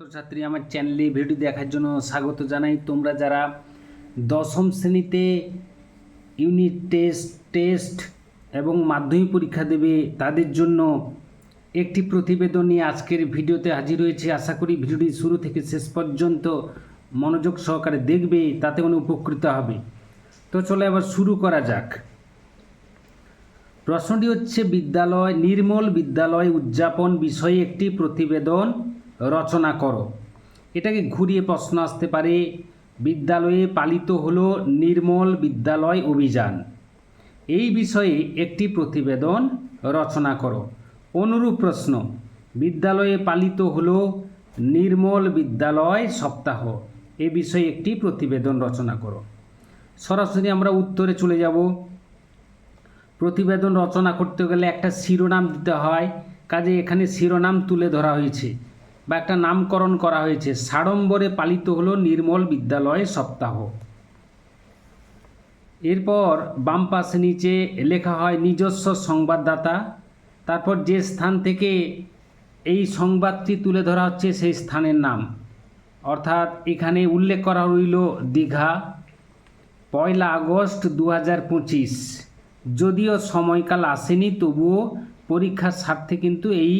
ছাত্রছাত্রী আমার চ্যানেলে ভিডিও দেখার জন্য স্বাগত জানাই। তোমরা যারা দশম শ্রেণীতে ইউনিট টেস্ট টেস্ট এবং মাধ্যমিক পরীক্ষা দেবে, তাদের জন্য একটি প্রতিবেদন নিয়ে আজকের ভিডিওতে হাজির হয়েছে। আশা করি ভিডিওটি শুরু থেকে শেষ পর্যন্ত মনোযোগ সহকারে দেখবে, তাতে মানে উপকৃত হবে। তো চলে আবার শুরু করা যাক। প্রশ্নটি হচ্ছে, বিদ্যালয়, নির্মল বিদ্যালয় উদযাপন বিষয়ে একটি প্রতিবেদন রচনা করো। এটাকে ঘুরিয়ে প্রশ্ন আসতে পারে, বিদ্যালয়ে পালিত হল নির্মল বিদ্যালয় অভিযান। এই বিষয়ে একটি প্রতিবেদন রচনা করো। অনুরূপ প্রশ্ন, বিদ্যালয়ে পালিত হল নির্মল বিদ্যালয় সপ্তাহ। এ বিষয়ে একটি প্রতিবেদন রচনা করো। সরাসরি আমরা উত্তরে চলে যাব। প্রতিবেদন রচনা করতে গেলে একটা শিরোনাম দিতে হয়। কাজে এখানে শিরোনাম তুলে ধরা হয়েছে। বা একটা নামকরণ করা হয়েছে। সাড়ম্বরে পালিত হলো নির্মল বিদ্যালয় সপ্তাহ। এরপর বাম পাশে নিচে লেখা হয় নিজস্ব সংবাদদাতা। তারপর যে স্থান থেকে এই সংবাদটি তুলে ধরা হচ্ছে সেই স্থানের নাম। অর্থাৎ এখানে উল্লেখ করা রইল দীঘা, পয়লা আগস্ট দু হাজার পঁচিশ। যদিও সময়কাল আসেনি, তবুও পরীক্ষার স্বার্থে কিন্তু এই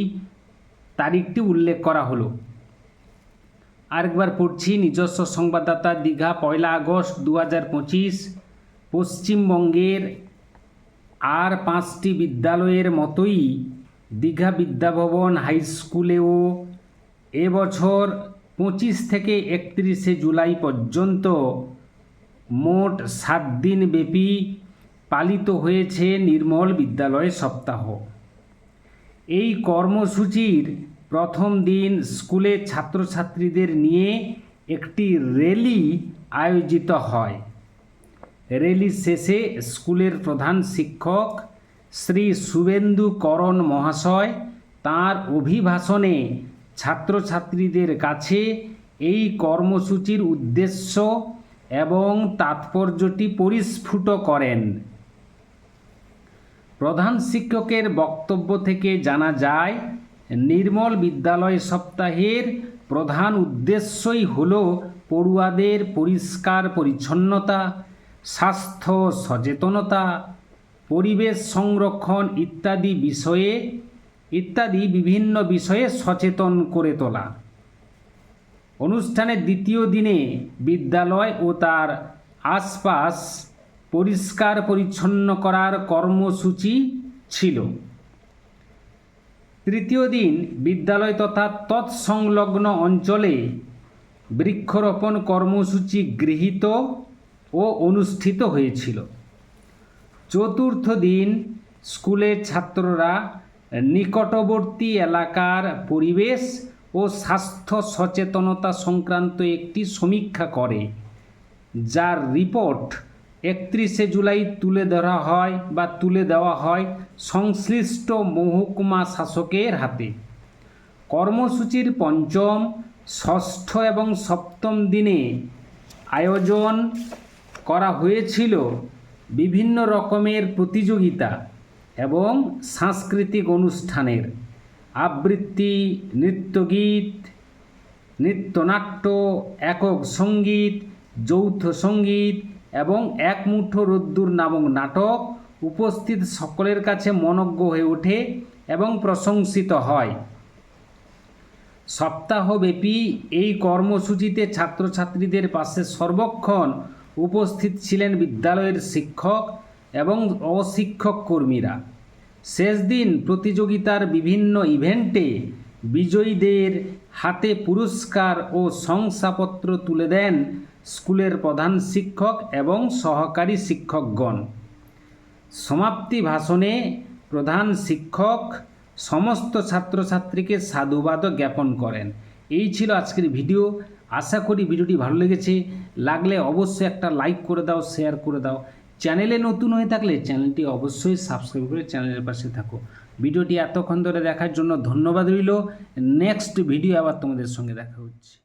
তারিখটি উল্লেখ করা হলো। আরেকবার পড়ছি, নিজস্ব সংবাদদাতা দীঘা, পয়লা আগস্ট দু হাজার পঁচিশ, পশ্চিমবঙ্গের আর পাঁচটি বিদ্যালয়ের মতোই দীঘা বিদ্যাভবন হাই স্কুলেও এবছর পঁচিশ থেকে একত্রিশে জুলাই পর্যন্ত মোট সাত দিন ব্যাপী পালিত হয়েছে নির্মল বিদ্যালয় সপ্তাহ। এই কর্মসূচির প্রথম দিন স্কুলের ছাত্রছাত্রীদের নিয়ে একটি র্যালি আয়োজিত হয়। র্যালি শেষে স্কুলের প্রধান শিক্ষক শ্রী শুভেন্দু করণ মহাশয় তাঁর অভিভাষণে ছাত্রছাত্রীদের কাছে এই কর্মসূচির উদ্দেশ্য এবং তাৎপর্যটি পরিস্ফুট করেন। প্রধান শিক্ষকের বক্তব্য থেকে জানা যায়, নির্মল বিদ্যালয় সপ্তাহের প্রধান উদ্দেশ্যই হল পড়ুয়াদের পরিষ্কার পরিচ্ছন্নতা, স্বাস্থ্য সচেতনতা, পরিবেশ সংরক্ষণ ইত্যাদি বিষয়ে, ইত্যাদি বিভিন্ন বিষয়ে সচেতন করে তোলা। অনুষ্ঠানের দ্বিতীয় দিনে বিদ্যালয় ও তার আশপাশ পরিষ্কার পরিচ্ছন্ন করার কর্মসূচি ছিল। তৃতীয় দিন বিদ্যালয় তথা তৎসংলগ্ন অঞ্চলে বৃক্ষরোপণ কর্মসূচি গৃহীত ও অনুষ্ঠিত হয়েছিল। চতুর্থ দিন স্কুলের ছাত্ররা নিকটবর্তী এলাকার পরিবেশ ও স্বাস্থ্য সচেতনতা সংক্রান্ত একটি সমীক্ষা করে, যার রিপোর্ট একত্রিশে জুলাই তুলে ধরা হয় বা তুলে দেওয়া হয় সংশ্লিষ্ট মহকুমা শাসকের হাতে। কর্মসূচির পঞ্চম, ষষ্ঠ এবং সপ্তম দিনে আয়োজন করা হয়েছিল বিভিন্ন রকমের প্রতিযোগিতা এবং সাংস্কৃতিক অনুষ্ঠানের। আবৃত্তি, নৃত্যগীত, নৃত্যনাট্য, একক সংগীত, যৌথ সংগীত এবং এক মুঠো রোদ্দুর নামক নাটক উপস্থিত সকলের কাছে মনজ্ঞ হয়ে ওঠে এবং প্রশংসিত হয়। সপ্তাহব্যাপী এই কর্মসূচিতে ছাত্রছাত্রীদের পাশে সর্বক্ষণ উপস্থিত ছিলেন বিদ্যালয়ের শিক্ষক এবং অশিক্ষক কর্মীরা। শেষ দিন প্রতিযোগিতার বিভিন্ন ইভেন্টে বিজয়ীদের হাতে পুরস্কার ও শংসাপত্র তুলে দেন স্কুলের প্রধান শিক্ষক এবং সহকারী শিক্ষকগণ। সমাপ্তি ভাষণে প্রধান শিক্ষক সমস্ত ছাত্রছাত্রীকে সাধুবাদ জ্ঞাপন করেন। এই ছিল আজকের ভিডিও। আশা করি ভিডিওটি ভালো লেগেছে। লাগলে অবশ্যই একটা লাইক করে দাও, শেয়ার করে দাও। চ্যানেলে নতুন হয়ে থাকলে চ্যানেলটি অবশ্যই সাবস্ক্রাইব করে চ্যানেলের পাশে থাকো। ভিডিওটি এতক্ষণ ধরে দেখার জন্য ধন্যবাদ রইল। নেক্সট ভিডিও আবার তোমাদের সঙ্গে দেখা হচ্ছে।